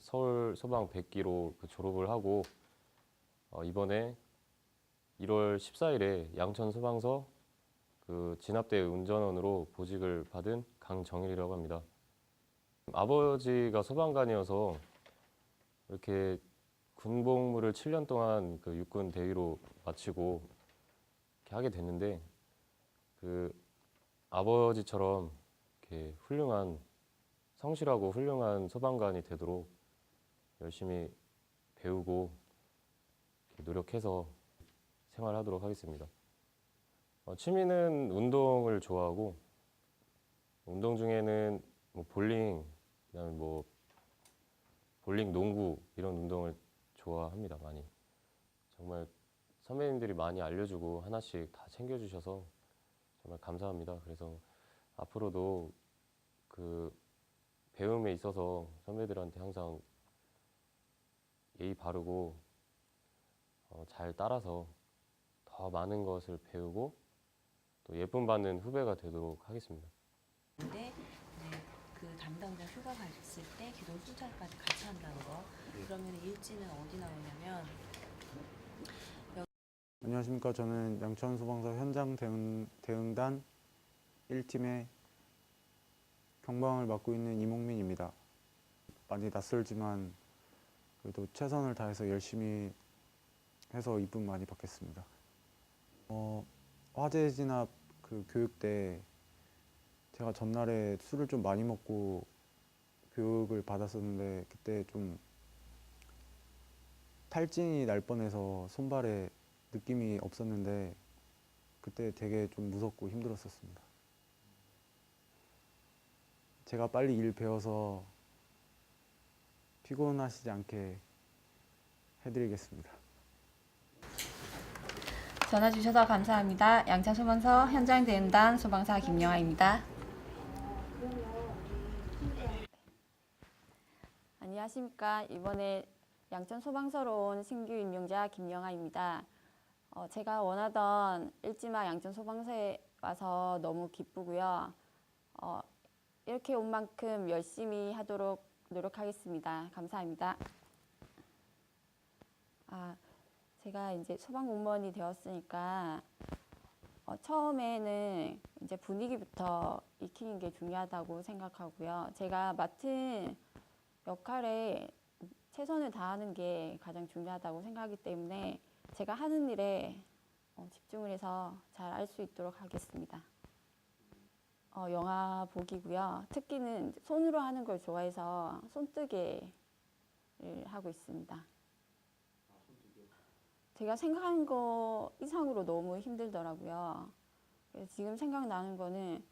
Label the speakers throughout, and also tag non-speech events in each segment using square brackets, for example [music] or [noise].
Speaker 1: 서울 소방 100기로 그 졸업을 하고 어, 이번에 1월 14일에 양천 소방서 그 진압대 운전원으로 보직을 받은 강정일이라고 합니다. 아버지가 소방관이어서 이렇게 군복무를 7년 동안 그 육군 대위로 마치고 이렇게 하게 됐는데 그 아버지처럼 이렇게 훌륭한 성실하고 훌륭한 소방관이 되도록 열심히 배우고 노력해서 생활하도록 하겠습니다. 어, 취미는 운동을 좋아하고 운동 중에는 뭐 볼링, 그다음에 뭐 볼링, 농구 이런 운동을 좋아합니다 많이. 정말 선배님들이 많이 알려주고 하나씩 다 챙겨주셔서 정말 감사합니다. 그래서 앞으로도 그 배움에 있어서 선배들한테 항상 예의 바르고 어, 잘 따라서 더 많은 것을 배우고 또 예쁨 받는 후배가 되도록 하겠습니다.
Speaker 2: 근데 네, 그 담당자 휴가 갔을 때 기도 순찰까지 같이 한다는 거. 그러면 일지는 어디 나오냐면
Speaker 3: 안녕하십니까. 저는 양천 소방서 현장 대응, 대응단 1팀의 경방을 맡고 있는 이몽민입니다. 많이 낯설지만 그래도 최선을 다해서 열심히 해서 이쁨 많이 받겠습니다. 어, 화재 진압 그 교육 때 제가 전날에 술을 좀 많이 먹고 교육을 받았었는데 그때 좀 탈진이 날 뻔해서 손발에 느낌이 없었는데 그때 되게 좀 무섭고 힘들었었습니다. 제가 빨리 일 배워서 피곤하시지 않게 해드리겠습니다.
Speaker 4: 전화 주셔서 감사합니다. 양천 소방서 현장 대응단 소방사 김영아입니다. 안녕하십니까. 이번에 양천 소방서로 온 신규 임용자 김영아입니다. 어, 제가 원하던 일지마 양천 소방서에 와서 너무 기쁘고요. 어, 이렇게 온 만큼 열심히 하도록 노력하겠습니다. 감사합니다. 아, 제가 이제 소방 공무원이 되었으니까 어, 처음에는 이제 분위기부터 익히는 게 중요하다고 생각하고요. 제가 맡은 역할에 최선을 다하는 게 가장 중요하다고 생각하기 때문에 제가 하는 일에 어, 집중을 해서 잘 알 수 있도록 하겠습니다. 어, 영화 보기고요. 특기는 손으로 하는 걸 좋아해서 손뜨개를 하고 있습니다. 제가 생각한 거 이상으로 너무 힘들더라고요. 지금 생각나는 거는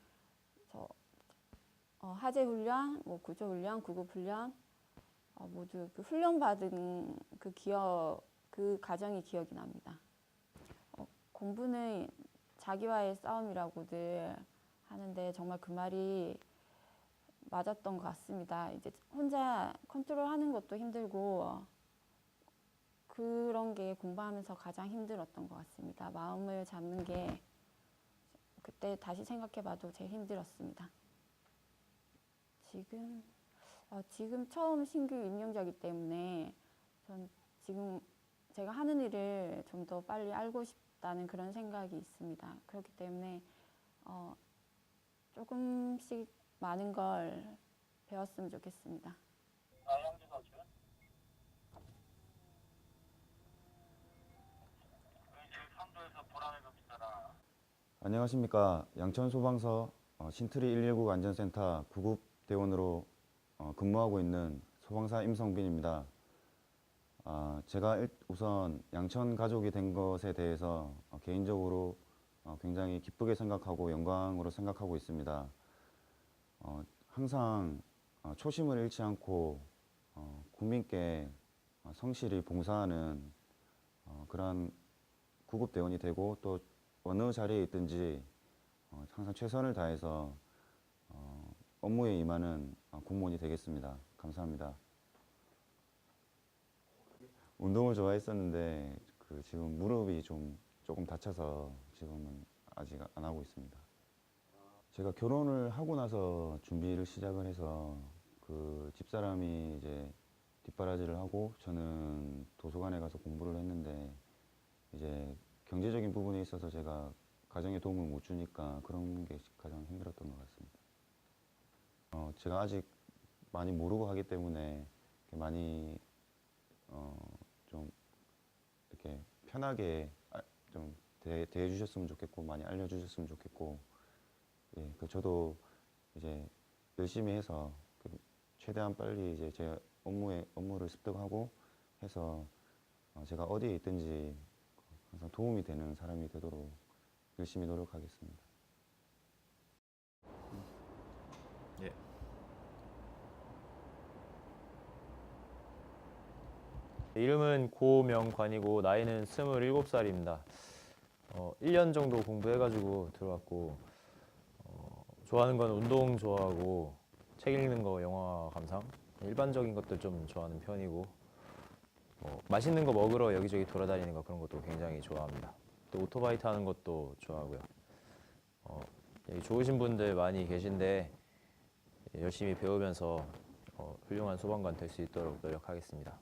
Speaker 4: 저 어, 하재 훈련, 뭐 구조 훈련, 구급 훈련 어, 모두 그 훈련 받은 그 기억, 그 과정이 기억이 납니다. 어, 공부는 자기와의 싸움이라고들 하는데 정말 그 말이 맞았던 것 같습니다. 이제 혼자 컨트롤하는 것도 힘들고 그런 게 공부하면서 가장 힘들었던 것 같습니다. 마음을 잡는 게 그때 다시 생각해봐도 제일 힘들었습니다. 지금 어, 지금 처음 신규 임용자이기 때문에 전 지금 제가 하는 일을 좀 더 빨리 알고 싶다는 그런 생각이 있습니다. 그렇기 때문에 어, 조금씩 많은 걸 배웠으면 좋겠습니다.
Speaker 5: 안녕하십니까. 양천소방서 어, 신트리 119 안전센터 구급대원으로 어, 근무하고 있는 소방사 임성빈입니다. 아, 제가 일- 우선 양천 가족이 된 것에 대해서 어, 개인적으로 어, 굉장히 기쁘게 생각하고 영광으로 생각하고 있습니다. 어, 항상 어, 초심을 잃지 않고 어, 국민께 어, 성실히 봉사하는 어, 그런 구급대원이 되고 또 어느 자리에 있든지 어, 항상 최선을 다해서 어, 업무에 임하는 어, 공무원이 되겠습니다. 감사합니다. 운동을 좋아했었는데 그 지금 무릎이 좀 조금 다쳐서 지금은 아직 안 하고 있습니다. 제가 결혼을 하고 나서 준비를 시작을 해서 그 집사람이 이제 뒷바라지를 하고 저는 도서관에 가서 공부를 했는데 이제 경제적인 부분에 있어서 제가 가정에 도움을 못 주니까 그런 게 가장 힘들었던 것 같습니다. 어, 제가 아직 많이 모르고 하기 때문에 많이 어, 좀 이렇게 편하게 아- 좀 대, 대해 주셨으면 좋겠고 많이 알려 주셨으면 좋겠고 예, 그 저도 이제 열심히 해서 그 최대한 빨리 이제 제 업무에 업무를 습득하고 해서 어, 제가 어디에 있든지 항상 도움이 되는 사람이 되도록 열심히 노력하겠습니다.
Speaker 6: 이름은 고명관이고 나이는 27살입니다. 어, 1년 정도 공부해가지고 들어왔고 어, 좋아하는 건 운동 좋아하고 책 읽는 거, 영화 감상 일반적인 것들 좀 좋아하는 편이고 뭐 맛있는 거 먹으러 여기저기 돌아다니는 거 그런 것도 굉장히 좋아합니다. 또 오토바이 타는 것도 좋아하고요. 어, 여기 좋으신 분들 많이 계신데 열심히 배우면서 어, 훌륭한 소방관 될 수 있도록 노력하겠습니다.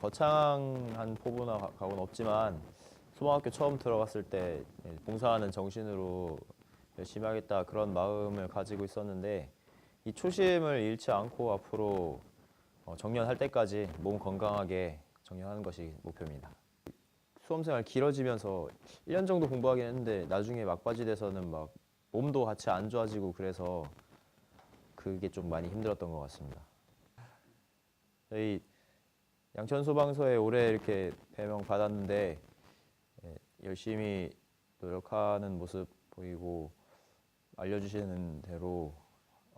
Speaker 6: 거창한 포부나 가- 각오는 없지만 소방학교 처음 들어갔을 때 예, 봉사하는 정신으로 열심히 하겠다 그런 마음을 가지고 있었는데 이 초심을 잃지 않고 앞으로 어, 정년할 때까지 몸 건강하게 정년하는 것이 목표입니다. 수험생활 길어지면서 1년 정도 공부하긴 했는데 나중에 막바지 돼서는 막 몸도 같이 안 좋아지고 그래서 그게 좀 많이 힘들었던 것 같습니다. 저희 양천 소방서에 올해 이렇게 배명 받았는데 예, 열심히 노력하는 모습 보이고 알려주시는 대로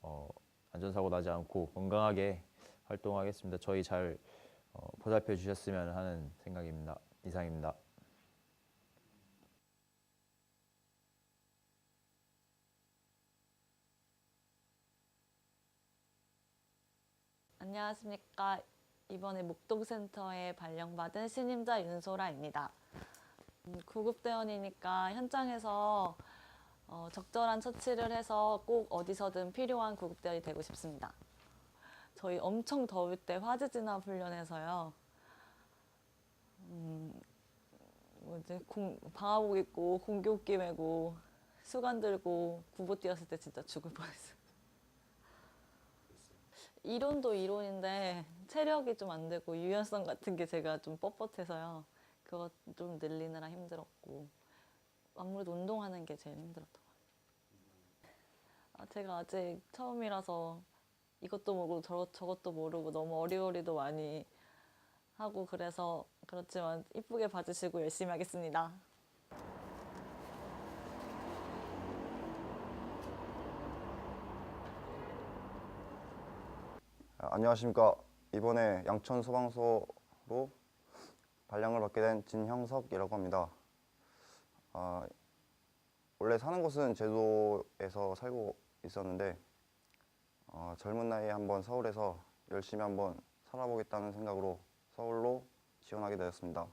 Speaker 6: 어, 안전사고 나지 않고 건강하게 활동하겠습니다. 저희 잘 어, 보살펴 주셨으면 하는 생각입니다. 이상입니다.
Speaker 7: 안녕하십니까. 이번에 목동센터에 발령받은 신임자 윤소라입니다. 음, 구급대원이니까 현장에서 어, 적절한 처치를 해서 꼭 어디서든 필요한 구급대원이 되고 싶습니다. 저희 엄청 더울 때 화재 진압 훈련해서요. 음, 뭐지 공, 방화복 입고 공교기 메고 수건 들고 구보 뛰었을 때 진짜 죽을 뻔했어요. 이론도 이론인데 체력이 좀 안 되고 유연성 같은 게 제가 좀 뻣뻣해서요. 그거 좀 늘리느라 힘들었고 아무래도 운동하는 게 제일 힘들었던 것 같아요. 아, 제가 아직 처음이라서 이것도 모르고 저, 저것도 모르고 너무 어리어리도 많이 하고 그래서 그렇지만 이쁘게 봐주시고 열심히 하겠습니다.
Speaker 8: 아, 안녕하십니까. 이번에 양천 소방서로 발령을 받게 된 진형석이라고 합니다. 아, 원래 사는 곳은 제주도에서 살고 있었는데 어, 젊은 나이에 한번 서울에서 열심히 한번 살아보겠다는 생각으로 서울로 지원하게 되었습니다.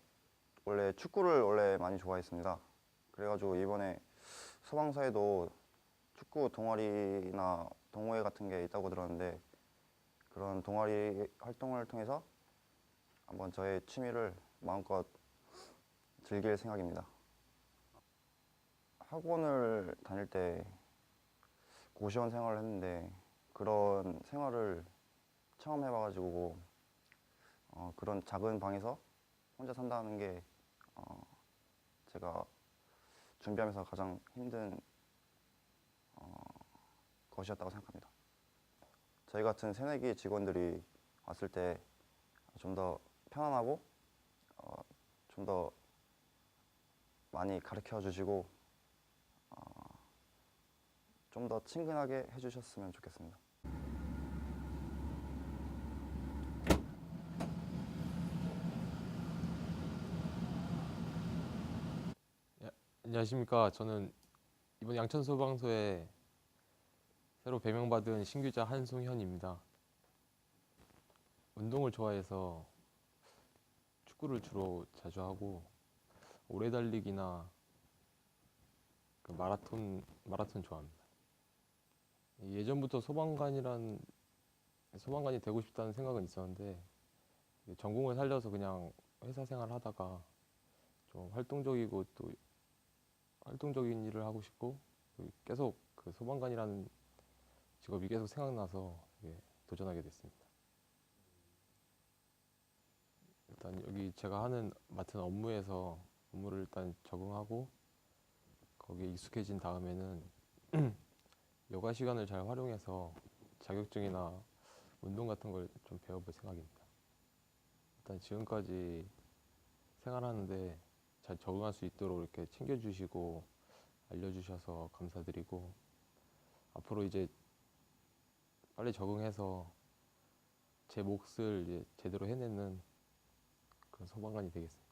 Speaker 8: 원래 축구를 원래 많이 좋아했습니다. 그래가지고 이번에 소방서에도 축구 동아리나 동호회 같은 게 있다고 들었는데 그런 동아리 활동을 통해서 한번 저의 취미를 마음껏 즐길 생각입니다. 학원을 다닐 때 고시원 생활을 했는데 그런 생활을 처음 해봐가지고 어, 그런 작은 방에서 혼자 산다는 게 어, 제가 준비하면서 가장 힘든 어, 것이었다고 생각합니다. 저희 같은 새내기 직원들이 왔을 때 좀 더 편안하고 어, 좀 더 많이 가르쳐 주시고 어, 좀 더 친근하게 해주셨으면 좋겠습니다.
Speaker 9: 안녕하십니까. 저는 이번 양천 소방서에 새로 배명받은 신규자 한송현입니다. 운동을 좋아해서 축구를 주로 자주 하고 오래 달리기나 그 마라톤 마라톤 좋아합니다. 예전부터 소방관이란 소방관이 되고 싶다는 생각은 있었는데 전공을 살려서 그냥 회사 생활 하다가 좀 활동적이고 또 활동적인 일을 하고 싶고 또 계속 그 소방관이라는 직업이 계속 생각나서 이게 도전하게 됐습니다. 일단 여기 제가 하는 맡은 업무에서 업무를 일단 적응하고 거기에 익숙해진 다음에는 [clears throat] 여가 시간을 잘 활용해서 자격증이나 운동 같은 걸 좀 배워볼 생각입니다. 일단 지금까지 생활하는데 잘 적응할 수 있도록 이렇게 챙겨주시고 알려주셔서 감사드리고 앞으로 이제 빨리 적응해서 제 몫을 이제 제대로 해내는 그런 소방관이 되겠습니다.